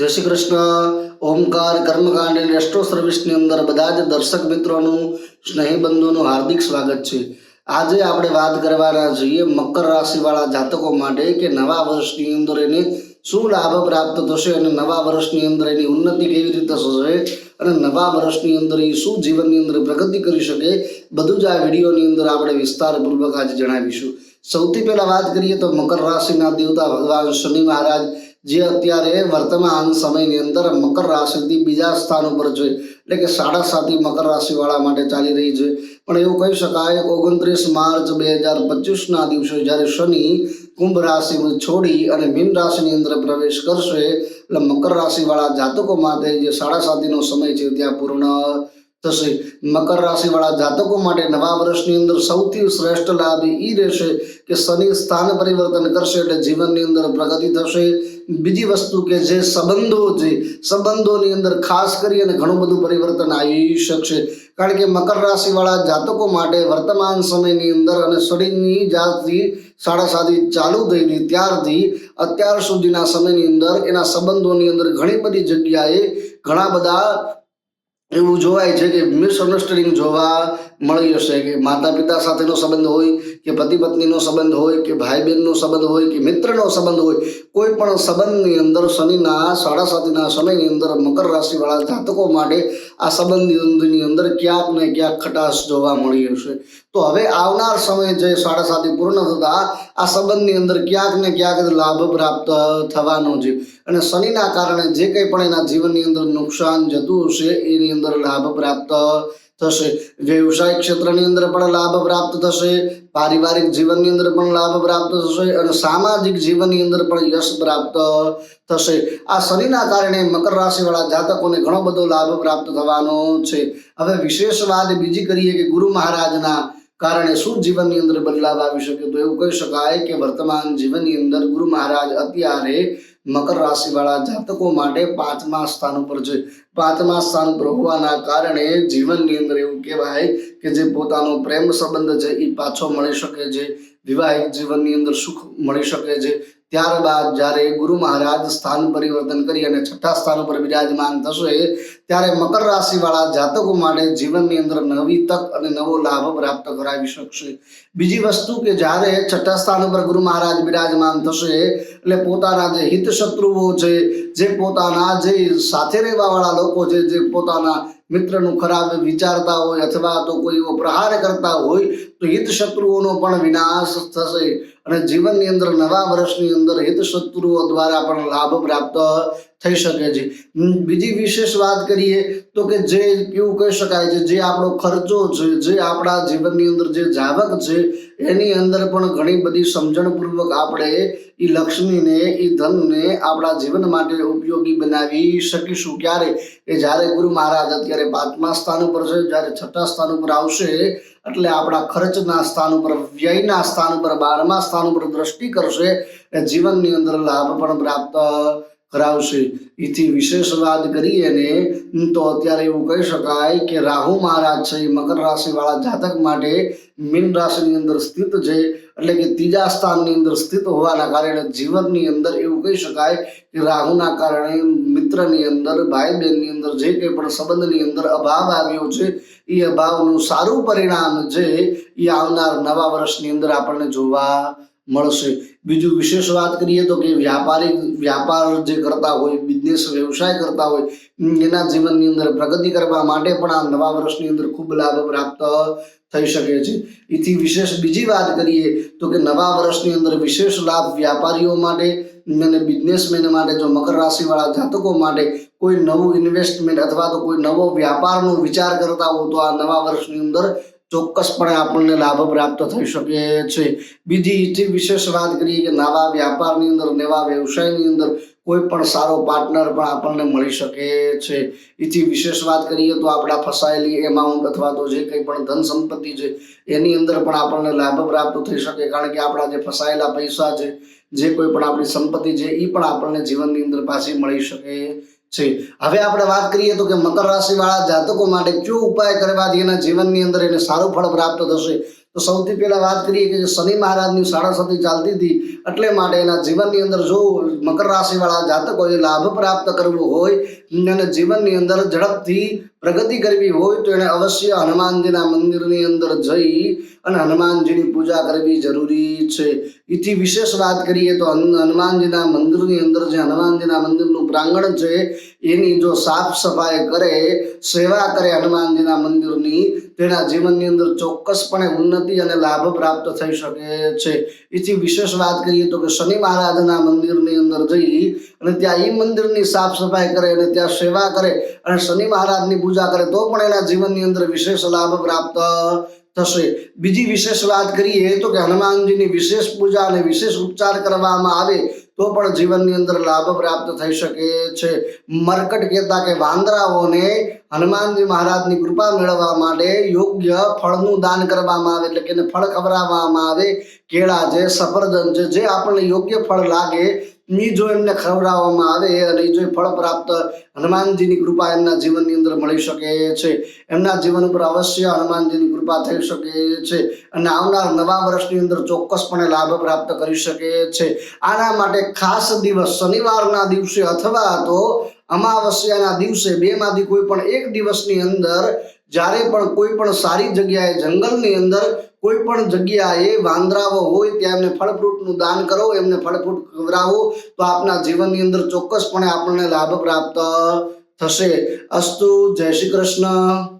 જય શ્રી કૃષ્ણ. ઓમકાર કર્મકાંડ અને એસ્ટ્રો સર્વિસની અંદર બધા જ દર્શક મિત્રોનું, સ્નેહી બંધુનું હાર્દિક સ્વાગત છે. આજે આપણે વાત કરવાના છીએ મકર રાશિવાળા જાતકો માટે કે નવા વર્ષની અંદર એને શું લાભ પ્રાપ્ત થશે અને નવા વર્ષની અંદર એની ઉન્નતિ કેવી રીતે થશે અને નવા વર્ષની અંદર એ શું જીવનની અંદર પ્રગતિ કરી શકે, બધું જ આ વિડીયોની અંદર આપણે વિસ્તારપૂર્વક આજે જણાવીશું. સૌથી પહેલા વાત કરીએ તો મકર રાશિના દેવતા ભગવાન શનિ મહારાજ જે અત્યારે વર્તમાન સમયની અંદર મકર રાશિથી બીજા સ્થાન ઉપર છે. એટલે કે સાડા સાતી મકર રાશિવાળા માટે ચાલી રહી છે. પણ એવું કહી શકાય, ઓગણત્રીસ માર્ચ બે હજાર પચીસના દિવસે જ્યારે શનિ કુંભ રાશિ છોડી અને મીન રાશિની અંદર પ્રવેશ કરશે, એટલે મકર રાશિવાળા જાતકો માટે જે સાડા સાતીનો સમય છે, ત્યાં પૂર્ણ થશે. મકર રાશિવાળા જાતકો માટે નવા વર્ષની અંદર સૌથી શ્રેષ્ઠ લાભ એ રહેશે કે શનિ સ્થાન પરિવર્તન કરશે એટલે જીવનની અંદર પ્રગતિ થશે. બીજી વસ્તુ કે જે સંબંધો છે, સંબંધોની અંદર ખાસ કરી અને ઘણું બધું પરિવર્તન આવી શકશે. કારણ કે મકર રાશિવાળા જાતકો માટે વર્તમાન સમયની અંદર અને શનિની જાતથી સાડા સાતી ચાલુ થયેલી ત્યારથી અત્યાર સુધીના સમયની અંદર એના સંબંધોની અંદર ઘણી બધી જગ્યાએ ઘણા બધા એવું જોવાય છે કે મિસઅન્ડરસ્ટેન્ડિંગ જોવા મળી હશે કે માતા પિતા સાથેનો સંબંધ હોય, કે પતિ પત્નીનો સંબંધ હોય, કે ભાઈ બહેનનો સંબંધ હોય, કે મિત્રનો સંબંધ હોય, કોઈ પણ સંબંધની અંદર શનિના, સાડા સાતીના સમયની અંદર મકર રાશિવાળા જાતકો માટે આ સંબંધની અંદર ક્યાંક ને ક્યાંક ખટાશ જોવા મળી હશે તો હવે આવનાર સમય જે સાડા સાતી પૂર્ણ થતા, આ સંબંધની અંદર ક્યાંક ને ક્યાંક લાભ પ્રાપ્ત થવાનો છે. અને શનિના કારણે જે કંઈ પણ એના જીવનની અંદર નુકસાન જતું હશે, એની અંદર લાભ પ્રાપ્ત થશે. વ્યવસાયિક ક્ષેત્રની અંદર પણ લાભ પ્રાપ્ત થશે, પારિવારિક જીવનની અંદર પણ લાભ પ્રાપ્ત થશે અને સામાજિક જીવનની અંદર પણ યશ પ્રાપ્ત થશે. આ શનિના કારણે મકર રાશિવાળા જાતકોને ઘણો બધો લાભ પ્રાપ્ત થવાનો છે. હવે વિશેષ વાત બીજી કરીએ કે ગુરુ મહારાજના કારણે શું જીવનની અંદર બદલાવ આવી શકે તો એવું કહી શકાય કે વર્તમાન જીવનની અંદર ગુરુ મહારાજ અત્યારે મકર રાશિવાળા જાતકો માટે પાંચમા સ્થાન ઉપર છે. પાંચમા સ્થાન પર હોવાના કારણે જીવનની અંદર એવું કહેવાય કે જે પોતાનો પ્રેમ સંબંધ છે એ પાછો મળી શકે છે. વિવાહિક જીવનની અંદર સુખ મળી શકે છે. ત્યારબાદ જ્યારે ગુરુ મહારાજ સ્થાન પરિવર્તન કરી અને છઠ્ઠા સ્થાન ઉપર બિરાજમાન થશે, ત્યારે મકર રાશિવાળા જાતકો માટે જીવનની અંદર નવી તક અને નવો લાભ પ્રાપ્ત કરાવી શકશે. બીજી વસ્તુ કે જ્યારે છઠ્ઠા સ્થાન ઉપર ગુરુ મહારાજ બિરાજમાન થશે, એટલે પોતાના જે હિત શત્રુઓ છે, જે પોતાના જે સાથે રહેવાવાળા લોકો છે, જે પોતાના મિત્રનું ખરાબ વિચારતા હોય અથવા તો કોઈ એવો પ્રહાર કરતા હોય, તો હિત શત્રુઓનો પણ વિનાશ થશે. અને જીવનની અંદર નવા વર્ષની અંદર હિત શત્રુઓ દ્વારા પણ લાભ પ્રાપ્ત થઈ શકે છે. બીજી વિશેષ વાત કરીએ તો કે જે એવું કહી શકાય છે, જે આપણો ખર્ચો છે, જે આપણા જીવનની અંદર જે જાવક છે, એની અંદર પણ ઘણી બધી સમજણપૂર્વક આપણે એ લક્ષ્મીને એ ધનને આપણા જીવન માટે ઉપયોગી બનાવી શકીશું. ક્યારે? કે જ્યારે ગુરુ મહારાજ અત્યારે પાંચમા સ્થાન ઉપર છે, જ્યારે છઠ્ઠા સ્થાન ઉપર આવશે, એટલે આપણા ખર્ચના સ્થાન ઉપર, વ્યયના સ્થાન ઉપર, બારમા સ્થાન ઉપર દ્રષ્ટિ કરશે જીવનની અંદર લાભ પણ પ્રાપ્ત કરાવશે. એથી વિશેષ વાત કરીએ ને તો અત્યારે એવું કહી શકાય કે રાહુ મહારાજ છે એ મકર રાશિવાળા જાતક માટે મીન રાશિની અંદર સ્થિત છે. એટલે કે ત્રીજા સ્થાનની અંદર સ્થિત હોવાના કારણે જીવનની અંદર એવું કહી શકાય કે રાહુના કારણે મિત્રની અંદર, ભાઈ બહેનની અંદર જે કંઈ પણ સંબંધની અંદર અભાવ આવ્યો છે, એ અભાવનું સારું પરિણામ છે એ આવનાર નવા વર્ષની અંદર આપણને જોવા મળશે. બીજું વિશેષ વાત કરીએ તો કે વ્યાપારી, વ્યાપાર જે કરતા હોય બિઝનેસ વ્યવસાય કરતા હોય એના જીવનની અંદર પ્રગતિ કરવા માટે પણ આ નવા વર્ષની અંદર ખૂબ લાભ પ્રાપ્ત થઈ શકે છે. એથી વિશેષ બીજી વાત કરીએ તો કે નવા વર્ષની અંદર વિશેષ લાભ વ્યાપારીઓ માટે અને બિઝનેસમેન માટે, જો મકર રાશિવાળા જાતકો માટે કોઈ નવું ઇન્વેસ્ટમેન્ટ અથવા તો કોઈ નવો વ્યાપારનો વિચાર કરતા હો તો આ નવા વર્ષની અંદર ચોક્કસપણે આપણને લાભ પ્રાપ્ત થઈ શકે છે. બીજી વિશેષ વાત કરીએ કે નવા વ્યાપારની અંદર, નવા વ્યવસાયની અંદર કોઈ પણ સારો પાર્ટનર પણ આપણને મળી શકે છે. એથી વિશેષ વાત કરીએ તો આપણા ફસાયેલી એમાઉન્ટ અથવા તો જે કંઈ પણ ધન સંપત્તિ છે, એની અંદર પણ આપણને લાભ પ્રાપ્ત થઈ શકે. કારણ કે આપણા જે ફસાયેલા પૈસા છે, જે કોઈ પણ આપણી સંપત્તિ છે એ પણ આપણને જીવનની અંદર પાછી મળી શકે છે. હવે આપણે વાત કરીએ તો કે મકર રાશિવાળા જાતકો માટે કયો ઉપાય કરવાથી એના જીવનની અંદર એને સારું ફળ પ્રાપ્ત થશે? તો સૌથી પહેલા વાત કરીએ કે શનિ મહારાજની સાડા સતી ચાલતી હતી, એટલે માટે એના જીવનની અંદર જો મકર રાશિવાળા જાતકોએ લાભ પ્રાપ્ત કરવો હોય, અને જીવનની અંદર ઝડપથી પ્રગતિ કરવી હોય તો એને અવશ્ય હનુમાનજીના મંદિરની અંદર જઈ અને હનુમાનજીની પૂજા કરવી જરૂરી છે. એથી વિશેષ વાત કરીએ તો હનુમાનજીના મંદિરની અંદર જે હનુમાનજીના મંદિરનું પ્રાંગણ છે, એની જો સાફ સફાઈ કરે, સેવા કરે હનુમાનજીના મંદિરની, તેના જીવનની અંદર ચોક્કસપણે ઉન્નતિ અને લાભ પ્રાપ્ત થઈ શકે છે. એથી વિશેષ વાત કરીએ તો કે શનિ મહારાજના મંદિરની અંદર જઈ અને ત્યાં એ મંદિરની સાફ સફાઈ કરે અને ત્યાં સેવા કરે અને શનિ મહારાજની પૂજા કરે, તો પણ એના જીવનની અંદર વિશેષ લાભ પ્રાપ્ત થશે. બીજી વિશેષ વાત કરીએ તો કે હનુમાનજીની વિશેષ પૂજા અને વિશેષ ઉપચાર કરવામાં આવે, તો પણ જીવનની અંદર લાભ પ્રાપ્ત થઈ શકે છે. મરકટ કહેતા કે વાંદરાઓને હનુમાનજી મહારાજની કૃપા મેળવવા માટે યોગ્ય ફળનું દાન કરવામાં આવે, એટલે કે ફળ ખવડાવવામાં આવે. કેળા છે, સફરજન છે, જે આપણને યોગ્ય ફળ લાગે એ જો એમને ખવડાવવામાં આવે અને એ જો ફળ પ્રાપ્ત હનુમાનજીની કૃપા એમના જીવનની અંદર મળી શકે છે. એમના જીવન ઉપર અવશ્ય હનુમાનજીની કૃપા થઈ શકે છે અને આવનાર નવા વર્ષની અંદર ચોક્કસપણે લાભ પ્રાપ્ત કરી શકે છે. આના માટે ખાસ દિવસ શનિવારના દિવસે અથવા તો અમાવસ્યાના દિવસે બેમાંથી કોઈ પણ એક દિવસની અંદર જ્યારે પણ કોઈ પણ સારી જગ્યાએ જંગલની અંદર કોઈ પણ જગ્યાએ વાંદરાઓ હોય ત્યાં એમને ફળફ્રૂટનું દાન કરો, એમને ફળફ્રૂટ ખવડાવો, તો આપના જીવનની અંદર ચોક્કસપણે આપણને લાભ પ્રાપ્ત થશે. અસ્તુ, જય શ્રી કૃષ્ણ.